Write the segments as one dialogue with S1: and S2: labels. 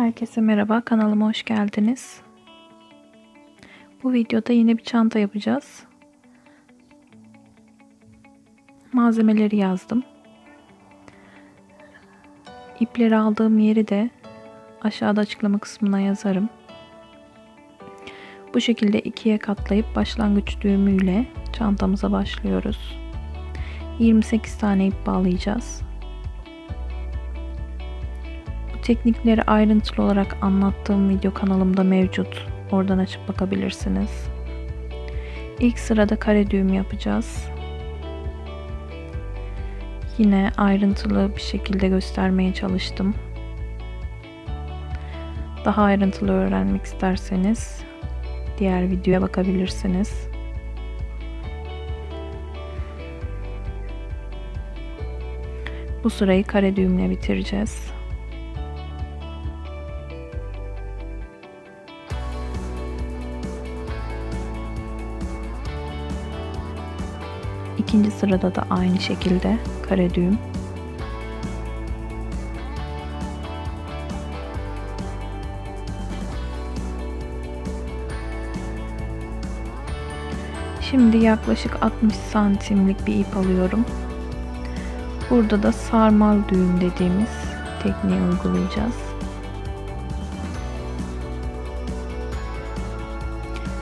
S1: Herkese merhaba, kanalıma hoş geldiniz. Bu videoda yine bir çanta yapacağız. Malzemeleri yazdım. İpleri aldığım yeri de aşağıda açıklama kısmına yazarım. Bu şekilde ikiye katlayıp başlangıç düğümüyle çantamıza başlıyoruz. 28 tane ip bağlayacağız. Teknikleri ayrıntılı olarak anlattığım video kanalımda mevcut. Oradan açıp bakabilirsiniz. İlk sırada kare düğüm yapacağız. Yine ayrıntılı bir şekilde göstermeye çalıştım. Daha ayrıntılı öğrenmek isterseniz diğer videoya bakabilirsiniz. Bu sırayı kare düğümle bitireceğiz. İkinci sırada da aynı şekilde kare düğüm. Şimdi yaklaşık 60 santimlik bir ip alıyorum. Burada da sarmal düğüm dediğimiz tekniği uygulayacağız.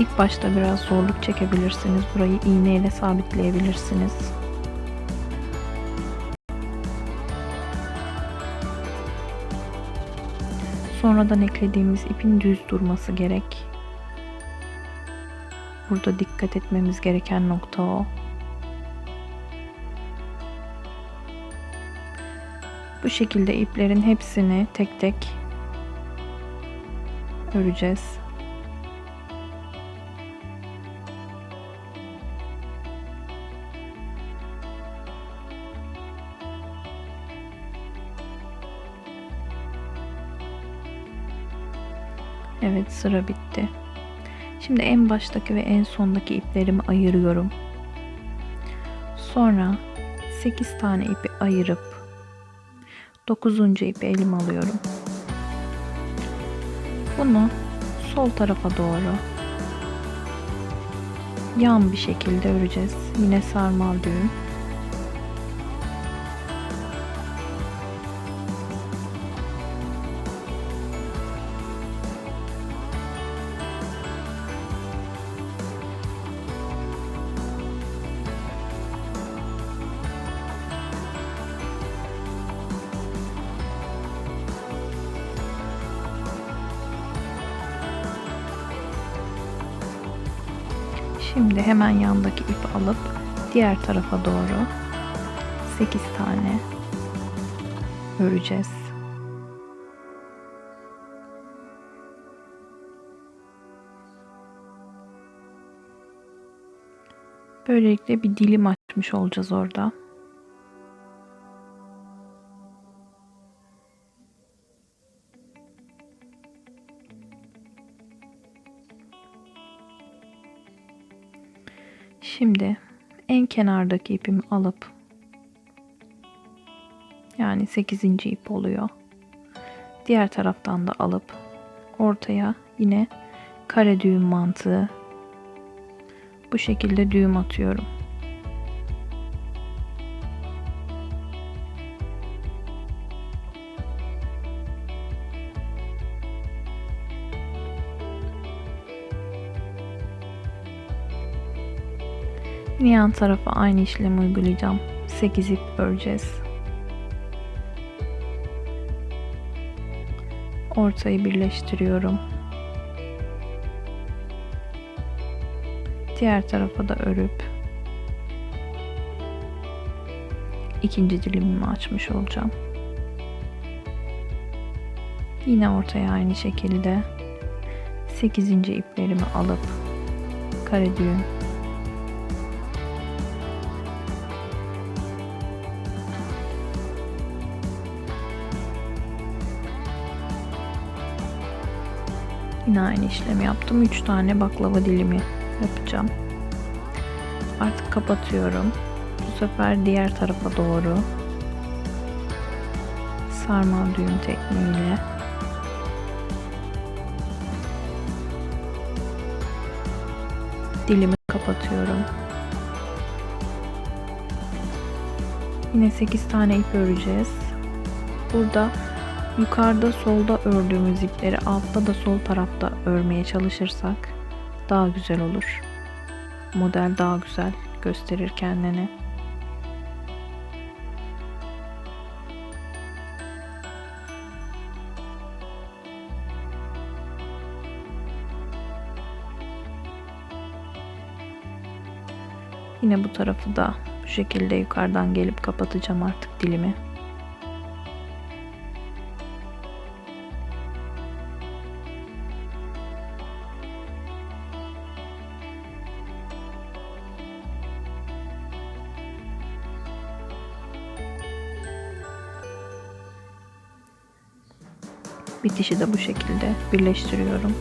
S1: İlk başta biraz zorluk çekebilirsiniz. Burayı iğneyle sabitleyebilirsiniz. Sonradan eklediğimiz ipin düz durması gerek. Burada dikkat etmemiz gereken nokta o. Bu şekilde iplerin hepsini tek tek öreceğiz. Evet sıra bitti. Şimdi en baştaki ve en sondaki iplerimi ayırıyorum. Sonra 8 tane ipi ayırıp 9. ipi elim alıyorum. Bunu sol tarafa doğru yan bir şekilde öreceğiz. Yine sarmal düğüm. Hemen yandaki ipi alıp diğer tarafa doğru 8 tane öreceğiz. Böylelikle bir dilim açmış olacağız orada. Şimdi en kenardaki ipimi alıp yani 8. ip oluyor. Diğer taraftan da alıp ortaya yine kare düğüm mantığı bu şekilde düğüm atıyorum. Yine yan tarafa aynı işlemi uygulayacağım. 8 ip öreceğiz. Ortayı birleştiriyorum. Diğer tarafa da örüp ikinci dilimimi açmış olacağım. Yine ortaya aynı şekilde 8. iplerimi alıp kare düğüm Yine aynı işlemi yaptım. 3 tane baklava dilimi yapacağım. Artık kapatıyorum. Bu sefer diğer tarafa doğru sarma düğüm tekniğiyle dilimi kapatıyorum. Yine 8 tane ip öreceğiz. Burada yukarıda solda ördüğümüz ipleri altta da sol tarafta örmeye çalışırsak daha güzel olur. Model daha güzel gösterir kendini. Yine bu tarafı da bu şekilde yukarıdan gelip kapatacağım artık dilimi. Bitişi de bu şekilde birleştiriyorum.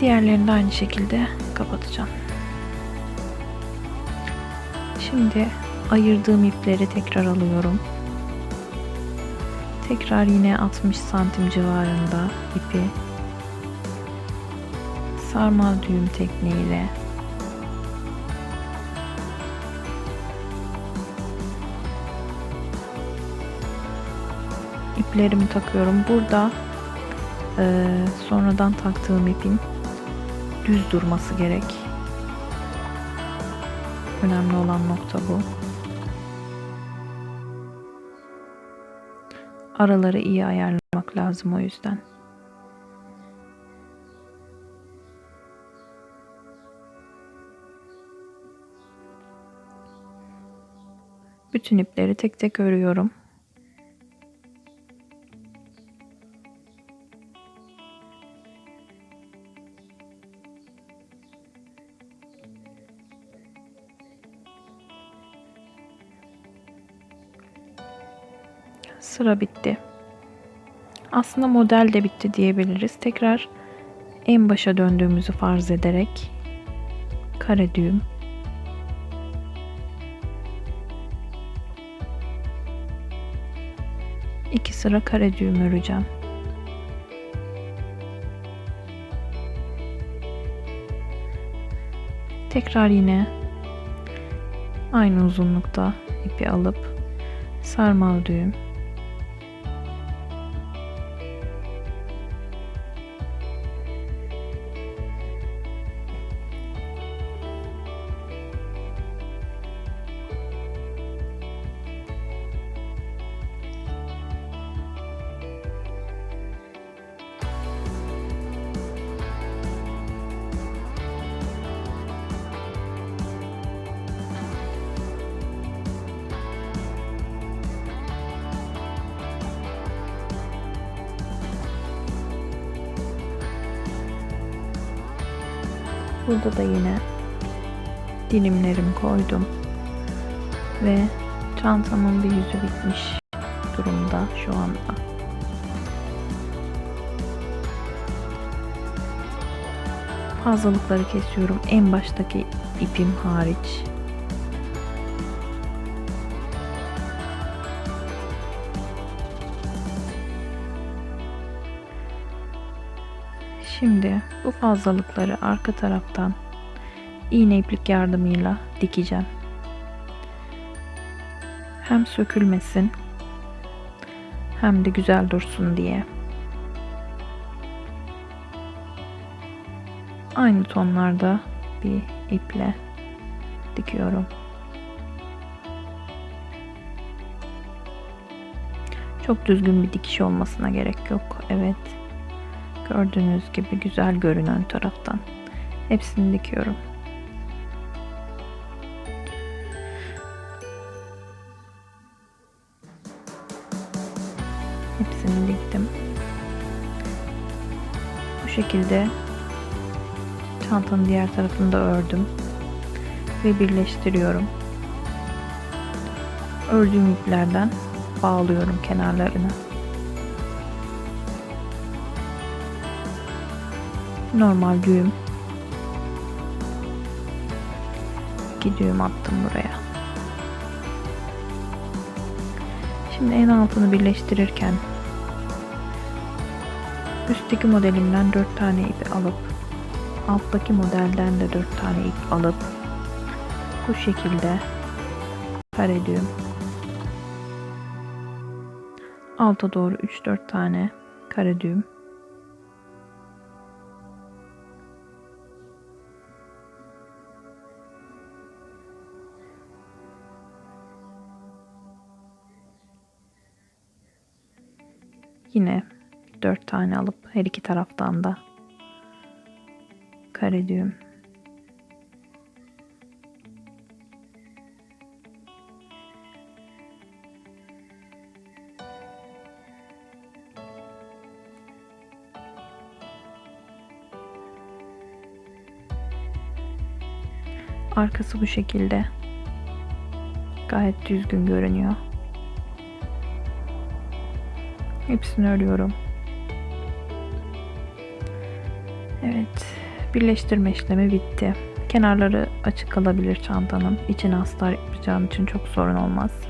S1: Diğerlerini de aynı şekilde kapatacağım. Şimdi ayırdığım ipleri tekrar alıyorum. Tekrar yine 60 santim civarında ipi sarmal düğüm tekniğiyle iplerimi takıyorum. Burada e, sonradan taktığım ipin düz durması gerek. Önemli olan nokta bu. Araları iyi ayarlamak lazım o yüzden. Bütün ipleri tek tek örüyorum. Sıra bitti. Aslında model de bitti diyebiliriz. Tekrar en başa döndüğümüzü farz ederek kare düğüm iki sıra kare düğüm öreceğim. Tekrar yine aynı uzunlukta ipi alıp sarmal düğüm Burada da yine dilimlerimi koydum. Ve çantamın bir yüzü bitmiş durumda şu anda. Fazlalıkları kesiyorum. En baştaki ipim hariç. Şimdi bu fazlalıkları arka taraftan iğne iplik yardımıyla dikeceğim. Hem sökülmesin hem de güzel dursun diye. Aynı tonlarda bir iple dikiyorum. Çok düzgün bir dikiş olmasına gerek yok. Evet. Gördüğünüz gibi güzel görünen taraftan. Hepsini dikiyorum. Hepsini diktim. Bu şekilde çantanın diğer tarafını da ördüm ve birleştiriyorum. Ördüğüm iplerden bağlıyorum kenarlarını. Normal düğüm. İki düğüm attım buraya. Şimdi en altını birleştirirken Üstteki modelimden 4 tane ip alıp alttaki modelden de 4 tane ip alıp bu şekilde kare düğüm alta doğru 3-4 tane kare düğüm Yine 4 tane alıp her iki taraftan da kare düğüm. Arkası bu şekilde. Gayet düzgün görünüyor. Hepsini örüyorum. Evet, birleştirme işlemi bitti. Kenarları açık kalabilir çantanın. İçine astar yapacağım için çok sorun olmaz.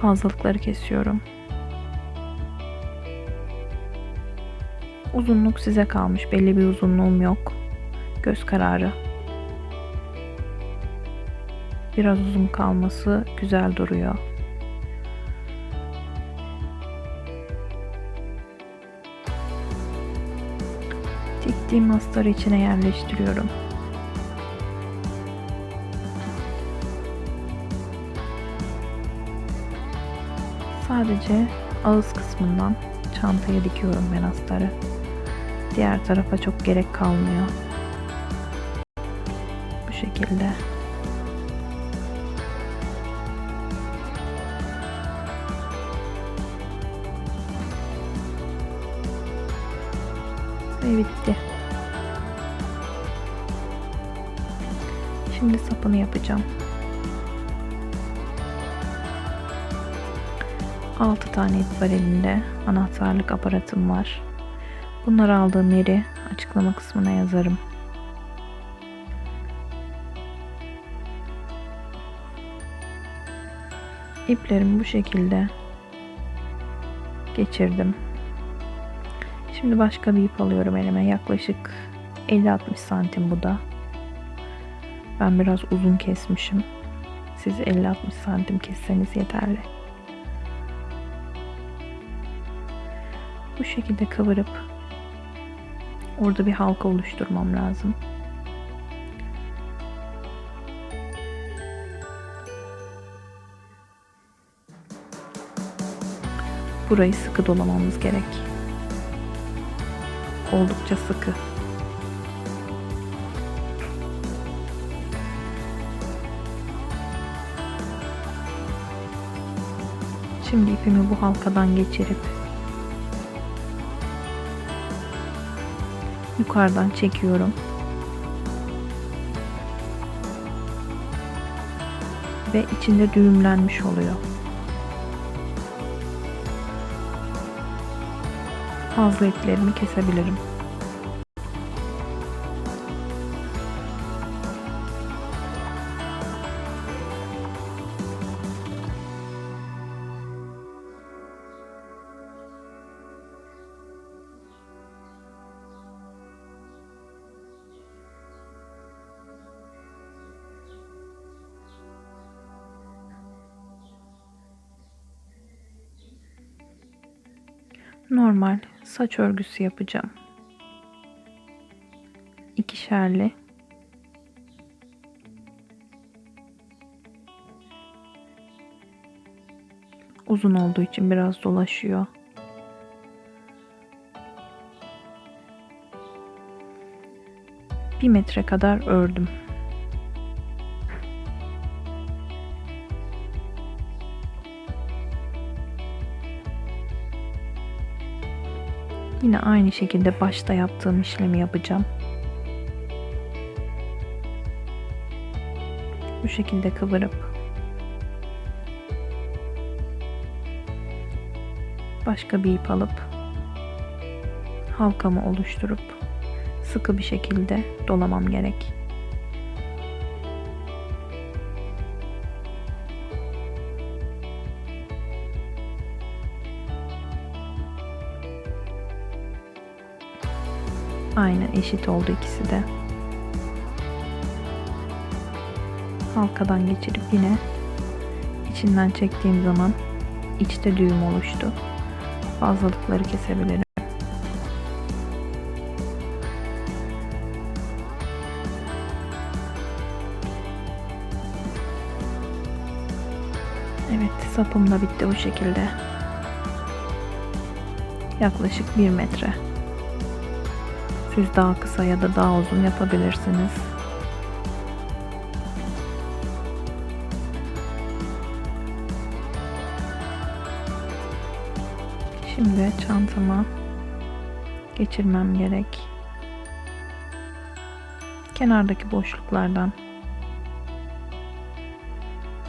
S1: Fazlalıkları kesiyorum. Uzunluk size kalmış. Belli bir uzunluğum yok. Göz kararı. Biraz uzun kalması güzel duruyor. Diktiğim astarı içine yerleştiriyorum. Sadece ağız kısmından çantaya dikiyorum ben astarı. Diğer tarafa çok gerek kalmıyor. Bu şekilde. Ve bitti. Şimdi sapını yapacağım. 6 tane ip var elimde. Anahtarlık aparatım var. Bunları aldığım yeri açıklama kısmına yazarım. İplerimi bu şekilde geçirdim. Şimdi başka bir ip alıyorum elime. Yaklaşık 50-60 santim bu da. Ben biraz uzun kesmişim. Siz 50-60 santim kesseniz yeterli. Bu şekilde kıvırıp orada bir halka oluşturmam lazım. Burayı sıkı dolamamız gerek. Oldukça sıkı. Şimdi ipimi bu halkadan geçirip yukarıdan çekiyorum. Ve içinde düğümlenmiş oluyor. Fazla iplerimi kesebilirim. normal saç örgüsü yapacağım. İkişerli. Uzun olduğu için biraz dolaşıyor. Bir metre kadar ördüm. Yine aynı şekilde başta yaptığım işlemi yapacağım. Bu şekilde kıvırıp başka bir ip alıp halkamı oluşturup sıkı bir şekilde dolamam gerek. Aynı eşit oldu ikisi de. Halkadan geçirip yine içinden çektiğim zaman içte düğüm oluştu. Fazlalıkları kesebilirim. Evet sapım da bitti bu şekilde. Yaklaşık 1 metre. Siz daha kısa ya da daha uzun yapabilirsiniz. Şimdi çantama geçirmem gerek. Kenardaki boşluklardan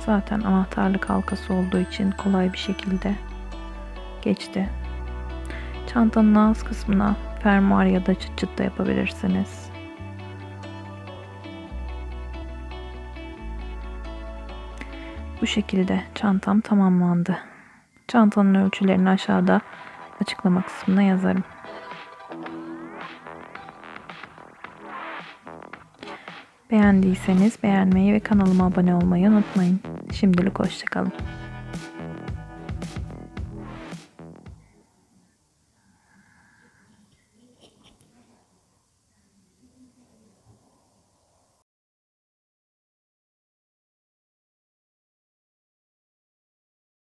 S1: zaten anahtarlık halkası olduğu için kolay bir şekilde geçti. Çantanın ağız kısmına fermuar ya da çıt çıt da yapabilirsiniz. Bu şekilde çantam tamamlandı. Çantanın ölçülerini aşağıda açıklama kısmına yazarım. Beğendiyseniz beğenmeyi ve kanalıma abone olmayı unutmayın. Şimdilik hoşçakalın.